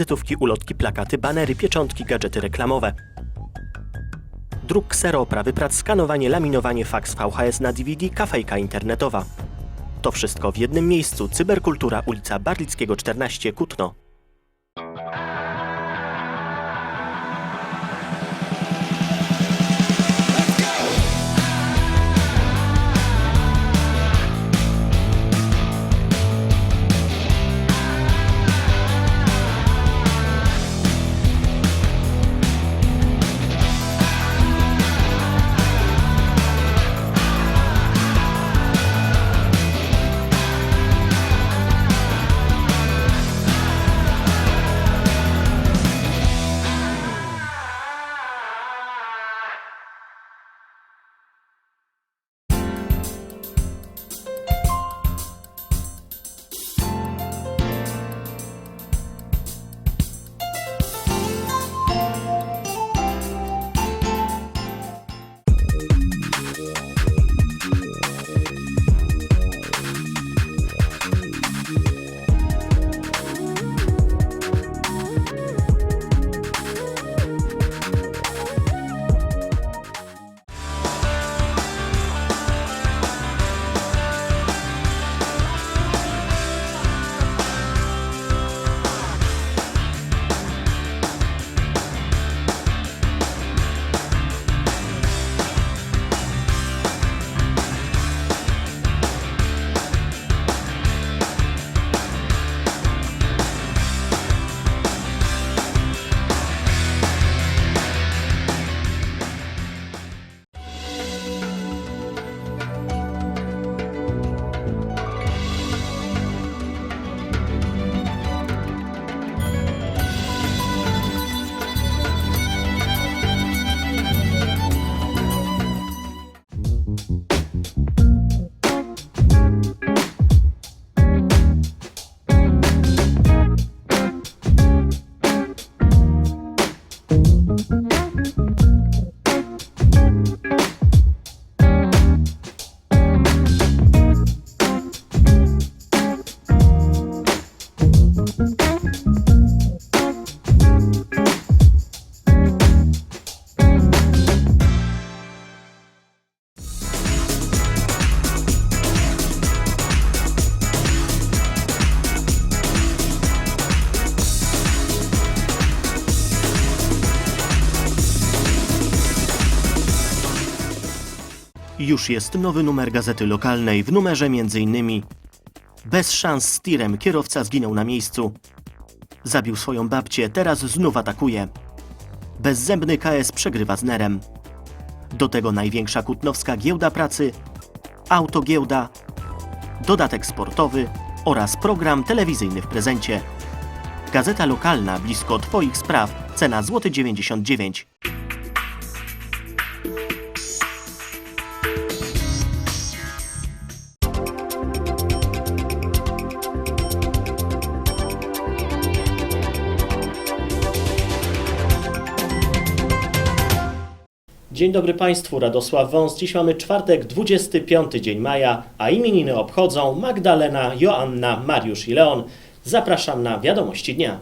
wizytówki, ulotki, plakaty, banery, pieczątki, gadżety reklamowe. Druk ksero, oprawy prac, skanowanie, laminowanie, faks VHS na DVD, kafejka internetowa. To wszystko w jednym miejscu. Cyberkultura, ulica Barlickiego 14, Kutno. Już jest nowy numer gazety lokalnej, w numerze m.in. Bez szans z tirem kierowca zginął na miejscu. Zabił swoją babcię, teraz znów atakuje. Bezzębny KS przegrywa z Nerem. Do tego największa kutnowska giełda pracy, autogiełda, dodatek sportowy oraz program telewizyjny w prezencie. Gazeta lokalna blisko Twoich spraw, cena złoty 99. Dzień dobry Państwu, Radosław Wąs. Dziś mamy czwartek, 25 dzień maja, a imieniny obchodzą Magdalena, Joanna, Mariusz i Leon. Zapraszam na wiadomości dnia.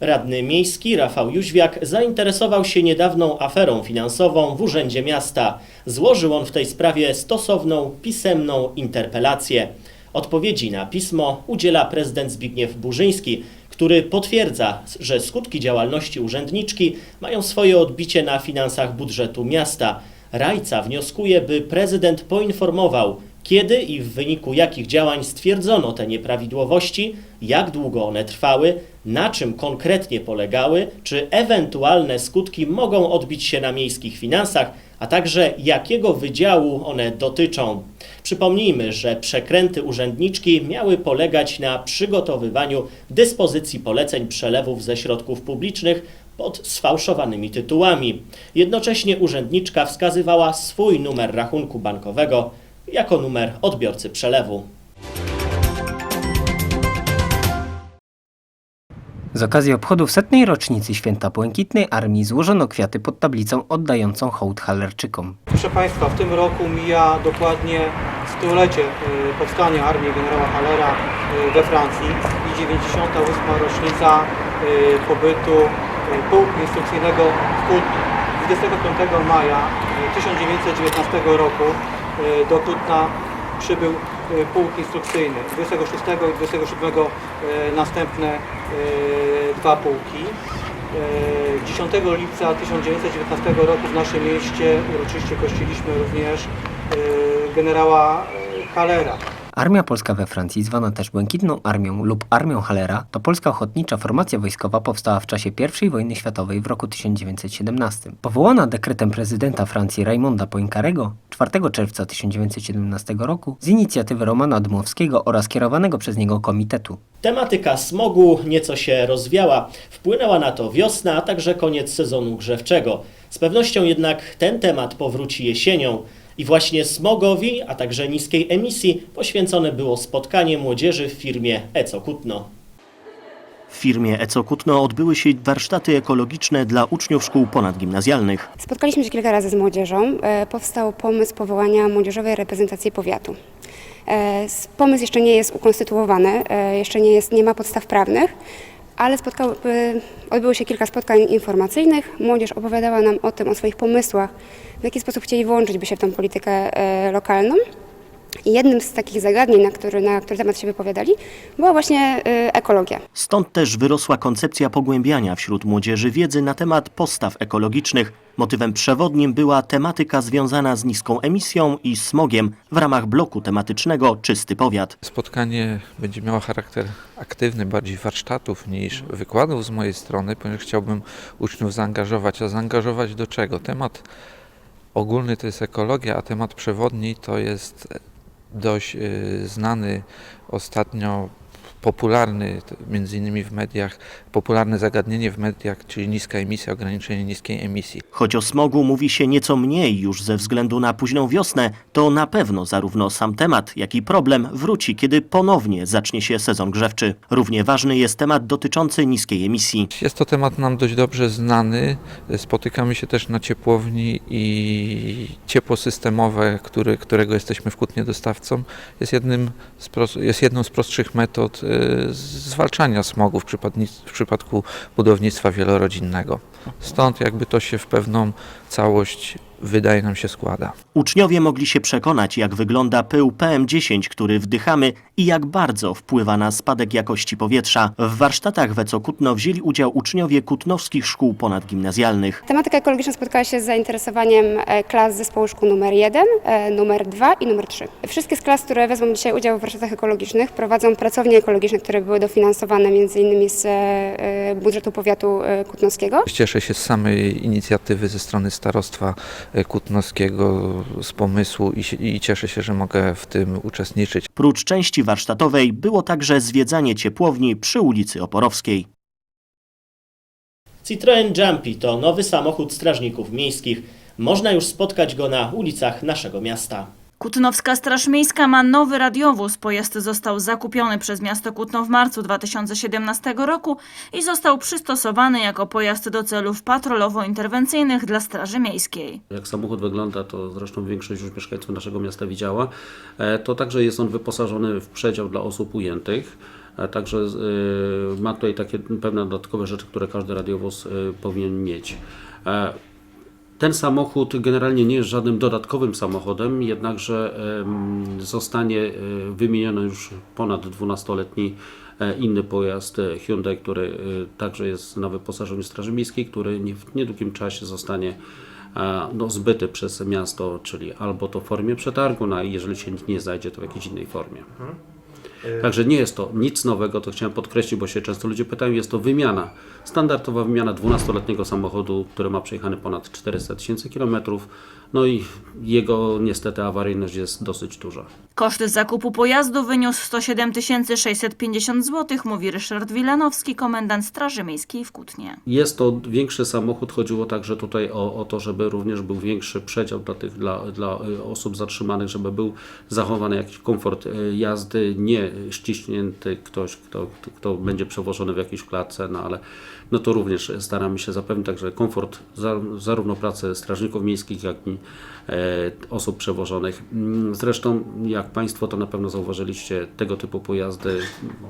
Radny miejski Rafał Jóźwiak zainteresował się niedawną aferą finansową w Urzędzie Miasta. Złożył on w tej sprawie stosowną pisemną interpelację. Odpowiedzi na pismo udziela prezydent Zbigniew Burzyński, który potwierdza, że skutki działalności urzędniczki mają swoje odbicie na finansach budżetu miasta. Rajca wnioskuje, by prezydent poinformował, kiedy i w wyniku jakich działań stwierdzono te nieprawidłowości, jak długo one trwały, na czym konkretnie polegały, czy ewentualne skutki mogą odbić się na miejskich finansach, a także jakiego wydziału one dotyczą. Przypomnijmy, że przekręty urzędniczki miały polegać na przygotowywaniu dyspozycji poleceń przelewów ze środków publicznych pod sfałszowanymi tytułami. Jednocześnie urzędniczka wskazywała swój numer rachunku bankowego jako numer odbiorcy przelewu. Z okazji obchodów setnej rocznicy Święta Błękitnej Armii złożono kwiaty pod tablicą oddającą hołd Halerczykom. Proszę Państwa, w tym roku mija dokładnie stulecie y, powstania armii generała Halera. y, we Francji i 98. rocznica y, pobytu pułku instrukcyjnego w Kutnie. 25 maja y, 1919 roku y, do Kutna przybył y, pułk instrukcyjny. 26 i 27 y, następne dwa pułki. Y, 10 lipca 1919 roku w naszym mieście uroczyście gościliśmy również generała Halera. Armia Polska we Francji, zwana też Błękitną Armią lub Armią Hallera, to polska ochotnicza formacja wojskowa powstała w czasie I wojny światowej w roku 1917. Powołana dekretem prezydenta Francji Raymonda Poincarego 4 czerwca 1917 roku z inicjatywy Romana Dmowskiego oraz kierowanego przez niego komitetu. Tematyka smogu nieco się rozwiała. Wpłynęła na to wiosna, a także koniec sezonu grzewczego. Z pewnością jednak ten temat powróci jesienią. I właśnie smogowi, a także niskiej emisji poświęcone było spotkanie młodzieży w firmie Eco Kutno. W firmie Eco Kutno odbyły się warsztaty ekologiczne dla uczniów szkół ponadgimnazjalnych. Spotkaliśmy się kilka razy z młodzieżą. E, Powstał pomysł powołania młodzieżowej reprezentacji powiatu. E, s- Pomysł jeszcze nie jest ukonstytuowany, e, jeszcze nie, jest, nie ma podstaw prawnych, ale spotkał, e, odbyło się kilka spotkań informacyjnych. Młodzież opowiadała nam o tym, o swoich pomysłach, w jaki sposób chcieli włączyć by się w tą politykę e, lokalną. I jednym z takich zagadnień, na który, na który temat się wypowiadali, była właśnie e, ekologia. Stąd też wyrosła koncepcja pogłębiania wśród młodzieży wiedzy na temat postaw ekologicznych. Motywem przewodnim była tematyka związana z niską emisją i smogiem w ramach bloku tematycznego Czysty Powiat. Spotkanie będzie miało charakter aktywny, bardziej warsztatów niż wykładów z mojej strony, ponieważ chciałbym uczniów zaangażować. A zaangażować do czego? Temat ogólny to jest ekologia, a temat przewodni to jest dość y, znany ostatnio, popularny, między innymi w mediach, popularne zagadnienie w mediach, czyli niska emisja, ograniczenie niskiej emisji. Choć o smogu mówi się nieco mniej już ze względu na późną wiosnę, to na pewno zarówno sam temat, jak i problem wróci, kiedy ponownie zacznie się sezon grzewczy. Równie ważny jest temat dotyczący niskiej emisji. Jest to temat nam dość dobrze znany. Spotykamy się też na ciepłowni i ciepło systemowe, który, którego jesteśmy w Kutnie dostawcą, jest, jednym z, jest jedną z prostszych metod zwalczania smogu w, w przypadku budownictwa wielorodzinnego. Stąd jakby to się w pewną całość wydaje nam się składa. Uczniowie mogli się przekonać, jak wygląda pył PM10, który wdychamy i jak bardzo wpływa na spadek jakości powietrza. W warsztatach w Eco Kutno wzięli udział uczniowie kutnowskich szkół ponadgimnazjalnych. Tematyka ekologiczna spotkała się z zainteresowaniem e, klas zespołu szkół numer 1, e, numer 2 i numer 3. Wszystkie z klas, które wezmą dzisiaj udział w warsztatach ekologicznych, prowadzą pracownie ekologiczne, które były dofinansowane m.in. z e, budżetu powiatu kutnowskiego. Cieszę się z samej inicjatywy ze strony starostwa kutnowskiego, z pomysłu i, i cieszę się, że mogę w tym uczestniczyć. Prócz części warsztatowej było także zwiedzanie ciepłowni przy ulicy Oporowskiej. Citroen Jumpy to nowy samochód strażników miejskich. Można już spotkać go na ulicach naszego miasta. Kutnowska Straż Miejska ma nowy radiowóz. Pojazd został zakupiony przez miasto Kutno w marcu 2017 roku i został przystosowany jako pojazd do celów patrolowo-interwencyjnych dla Straży Miejskiej. Jak samochód wygląda, to zresztą większość już mieszkańców naszego miasta widziała. E, To także jest on wyposażony w przedział dla osób ujętych. E, Także e, ma tutaj takie pewne dodatkowe rzeczy, które każdy radiowóz powinien mieć. Ten samochód generalnie nie jest żadnym dodatkowym samochodem, jednakże zostanie e, wymieniony już ponad 12-letni e, inny pojazd e, Hyundai, który także jest na wyposażeniu Straży Miejskiej, który w niedługim czasie zostanie no, zbyty przez miasto, czyli albo to w formie przetargu, no, a jeżeli się nie znajdzie, to w jakiejś innej formie. Także nie jest to nic nowego, to chciałem podkreślić, bo się często ludzie pytają, jest to wymiana, standardowa wymiana 12-letniego samochodu, który ma przejechane ponad 400 tysięcy kilometrów, no i jego niestety awaryjność jest dosyć duża. Koszt zakupu pojazdu wyniósł 107 650 zł, mówi Ryszard Wilanowski, komendant Straży Miejskiej w Kutnie. Jest to większy samochód, chodziło także tutaj o, o to, żeby również był większy przedział dla, tych, dla, dla y, osób zatrzymanych, żeby był zachowany jakiś komfort y, jazdy, nie ściśnięty ktoś, kto, kto, będzie przewożony w jakiejś klatce, no ale no to również staramy się zapewnić także komfort za, zarówno pracy strażników miejskich, jak i osób przewożonych. Mm, Zresztą jak Państwo to na pewno zauważyliście, tego typu pojazdy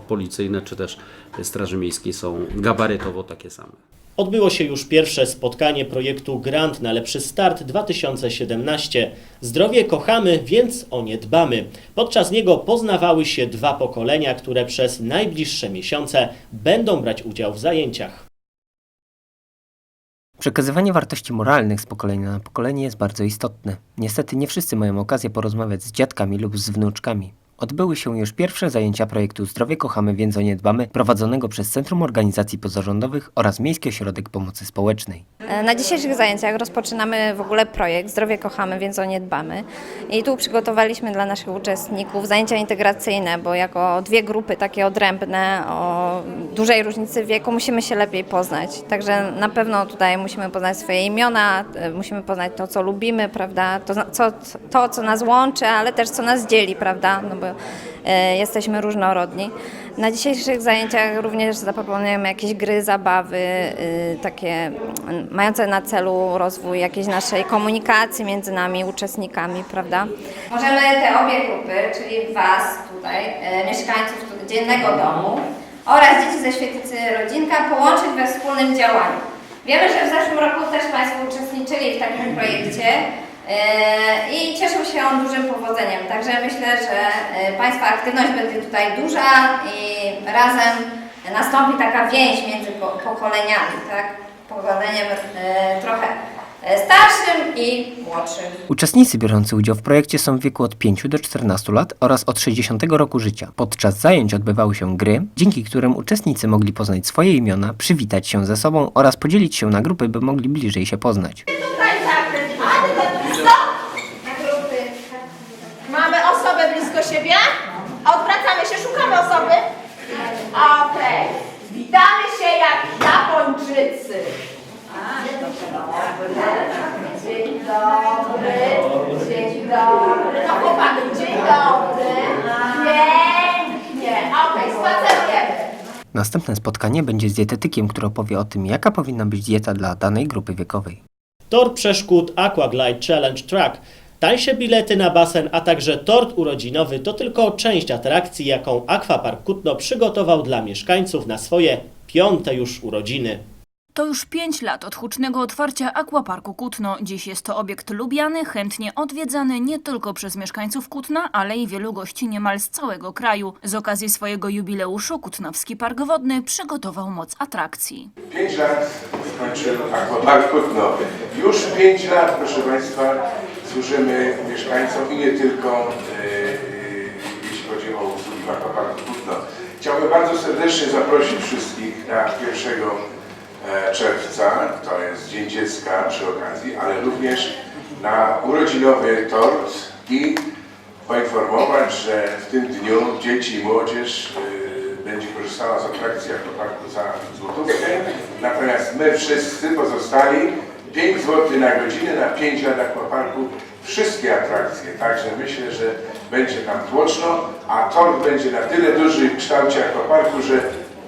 policyjne czy też Straży Miejskiej są gabarytowo takie same. Odbyło się już pierwsze spotkanie projektu Grant na lepszy start 2017. Zdrowie kochamy, więc o nie dbamy. Podczas niego poznawały się dwa pokolenia, które przez najbliższe miesiące będą brać udział w zajęciach. Przekazywanie wartości moralnych z pokolenia na pokolenie jest bardzo istotne. Niestety nie wszyscy mają okazję porozmawiać z dziadkami lub z wnuczkami. Odbyły się już pierwsze zajęcia projektu Zdrowie Kochamy, więc o nie dbamy, prowadzonego przez Centrum Organizacji Pozarządowych oraz Miejski Ośrodek Pomocy Społecznej. Na dzisiejszych zajęciach rozpoczynamy w ogóle projekt Zdrowie kochamy, więc o nie dbamy. I tu przygotowaliśmy dla naszych uczestników zajęcia integracyjne, bo jako dwie grupy takie odrębne o dużej różnicy wieku musimy się lepiej poznać. Także na pewno tutaj musimy poznać swoje imiona, e, musimy poznać to, co lubimy, prawda, to, co, to co nas łączy, ale też co nas dzieli, prawda, no bo e, jesteśmy różnorodni. Na dzisiejszych zajęciach również zaproponujemy jakieś gry, zabawy, y, takie mające na celu rozwój jakiejś naszej komunikacji między nami, uczestnikami, prawda? Możemy te obie grupy, czyli Was tutaj, y, mieszkańców dziennego domu oraz dzieci ze świetlicy Rodzinka połączyć we wspólnym działaniu. Wiemy, że w zeszłym roku też Państwo uczestniczyli w takim projekcie e, i cieszył się on dużym powodzeniem. Także myślę, że e, Państwa aktywność będzie tutaj duża i razem nastąpi taka więź między po- pokoleniami, tak? Pokoleniem e, trochę e, starszym i młodszym. Uczestnicy biorący udział w projekcie są w wieku od 5 do 14 lat oraz od 60 roku życia. Podczas zajęć odbywały się gry, dzięki którym uczestnicy mogli poznać swoje imiona, przywitać się ze sobą oraz podzielić się na grupy, by mogli bliżej się poznać. Mamy osobę blisko siebie. Odwracamy się, szukamy osoby. Okej. Witamy się jak Japończycy. Dzień dobry. Dzień dobry. No chłopaki, dzień dobry. Pięknie. Okej, spacerujemy. Następne spotkanie będzie z dietetykiem, który opowie o tym, jaka powinna być dieta dla danej grupy wiekowej. Tor przeszkód Aquaglide Challenge Track. Tańsze bilety na basen, a także tort urodzinowy to tylko część atrakcji, jaką Aquapark Kutno przygotował dla mieszkańców na swoje piąte już urodziny. To już 5 lat od hucznego otwarcia Aquaparku Kutno. Dziś jest to obiekt lubiany, chętnie odwiedzany nie tylko przez mieszkańców Kutna, ale i wielu gości niemal z całego kraju. Z okazji swojego jubileuszu Kutnowski Park Wodny przygotował moc atrakcji. 5 lat skończył Aquapark Kutno. Już 5 lat, proszę Państwa, służymy mieszkańcom i nie tylko, e, e, jeśli chodzi o usługi w Aquaparku Kutno. Chciałbym bardzo serdecznie zaprosić wszystkich na 1 e, czerwca, to jest Dzień Dziecka przy okazji, ale również na urodzinowy tort i poinformować, że w tym dniu dzieci i młodzież będzie korzystała z atrakcji Aquaparku za złotówkę. Natomiast my wszyscy pozostali 5 zł na godzinę na 5 lat Aquaparku wszystkie atrakcje. Także myślę, że będzie tam tłoczno, a tort będzie na tyle duży w kształcie Aquaparku, że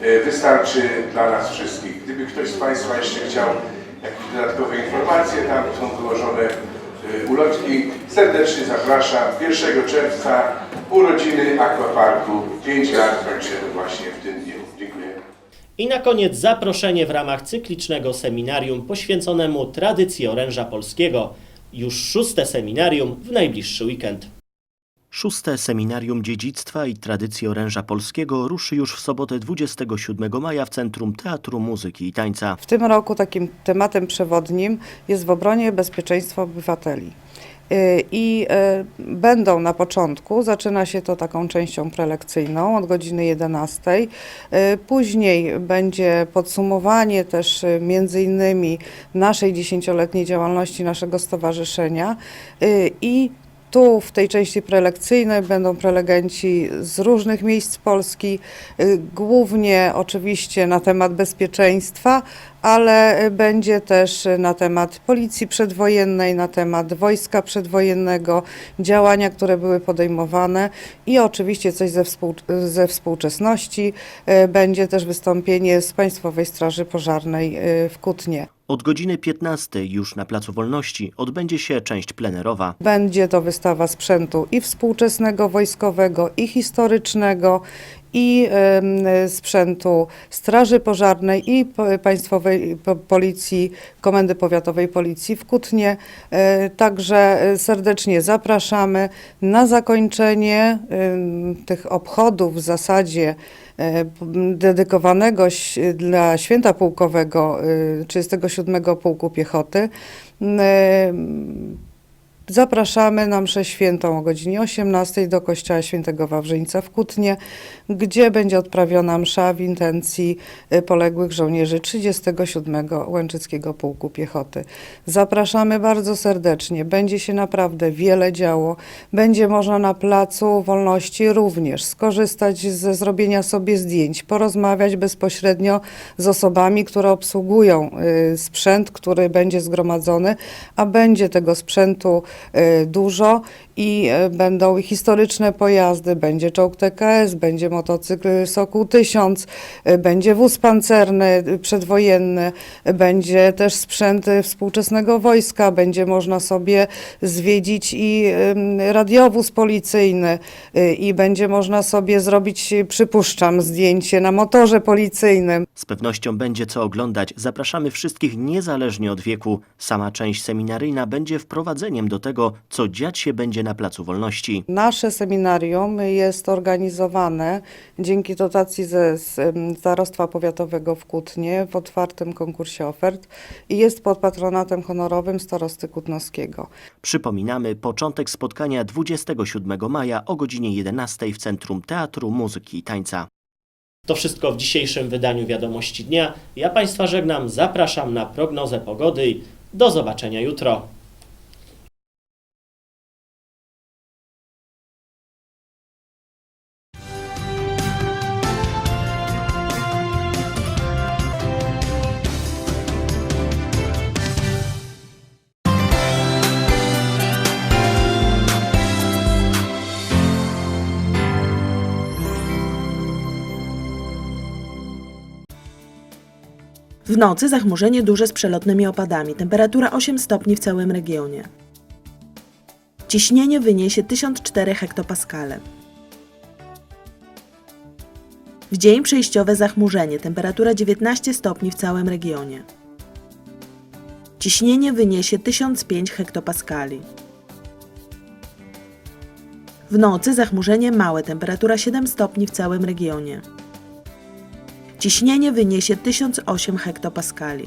y, wystarczy dla nas wszystkich. Gdyby ktoś z Państwa jeszcze chciał jakieś dodatkowe informacje, tam są wyłożone y, ulotki. Serdecznie zapraszam 1 czerwca urodziny Aquaparku. 5 lat kończymy właśnie w tym dniu. I na koniec zaproszenie w ramach cyklicznego seminarium poświęconemu tradycji oręża polskiego. Już szóste seminarium w najbliższy weekend. Szóste Seminarium Dziedzictwa i Tradycji Oręża Polskiego ruszy już w sobotę 27 maja w Centrum Teatru Muzyki i Tańca. W tym roku takim tematem przewodnim jest w obronie bezpieczeństwa obywateli. Y, I y, będą na początku, zaczyna się to taką częścią prelekcyjną od godziny 11. Y, Później będzie podsumowanie też między innymi naszej dziesięcioletniej działalności naszego stowarzyszenia i tu w tej części prelekcyjnej będą prelegenci z różnych miejsc Polski, y, głównie oczywiście na temat bezpieczeństwa, ale będzie też na temat policji przedwojennej, na temat wojska przedwojennego, działania, które były podejmowane i oczywiście coś ze, współ, ze współczesności. Y, Będzie też wystąpienie z Państwowej Straży Pożarnej y, w Kutnie. Od godziny 15 już na Placu Wolności odbędzie się część plenerowa. Będzie to wystawa sprzętu i współczesnego wojskowego, i historycznego, i sprzętu Straży Pożarnej i Państwowej Po- Policji, Komendy Powiatowej Policji w Kutnie. E, Także e, serdecznie zapraszamy na zakończenie tych obchodów w zasadzie dedykowanego ś- dla Święta Pułkowego e, 37 Pułku Piechoty. Zapraszamy na mszę świętą o godzinie 18 do kościoła świętego Wawrzyńca w Kutnie, gdzie będzie odprawiona msza w intencji y, poległych żołnierzy 37 Łęczyckiego Pułku Piechoty. Zapraszamy bardzo serdecznie. Będzie się naprawdę wiele działo. Będzie można na Placu Wolności również skorzystać ze zrobienia sobie zdjęć, porozmawiać bezpośrednio z osobami, które obsługują y, sprzęt, który będzie zgromadzony, a będzie tego sprzętu dużo i y, będą historyczne pojazdy, będzie czołg TKS, będzie motocykl Sokół 1000, y, będzie wóz pancerny przedwojenny, będzie też sprzęt współczesnego wojska, będzie można sobie zwiedzić i radiowóz policyjny i będzie można sobie zrobić, przypuszczam, zdjęcie na motorze policyjnym. Z pewnością będzie co oglądać. Zapraszamy wszystkich niezależnie od wieku. Sama część seminaryjna będzie wprowadzeniem do tego, co dziać się będzie na Placu Wolności. Nasze seminarium jest organizowane dzięki dotacji ze Starostwa Powiatowego w Kutnie w otwartym konkursie ofert i jest pod patronatem honorowym Starosty Kutnowskiego. Przypominamy, początek spotkania 27 maja o godzinie 11 w Centrum Teatru, Muzyki i Tańca. To wszystko w dzisiejszym wydaniu Wiadomości Dnia. Ja Państwa żegnam, zapraszam na prognozę pogody. Do zobaczenia jutro. W nocy zachmurzenie duże z przelotnymi opadami. Temperatura 8 stopni w całym regionie. Ciśnienie wyniesie 1004 hektopaskale. W dzień przejściowe zachmurzenie. Temperatura 19 stopni w całym regionie. Ciśnienie wyniesie 1005 hektopaskali. W nocy zachmurzenie małe. Temperatura 7 stopni w całym regionie. Ciśnienie wyniesie 1008 hektopaskali.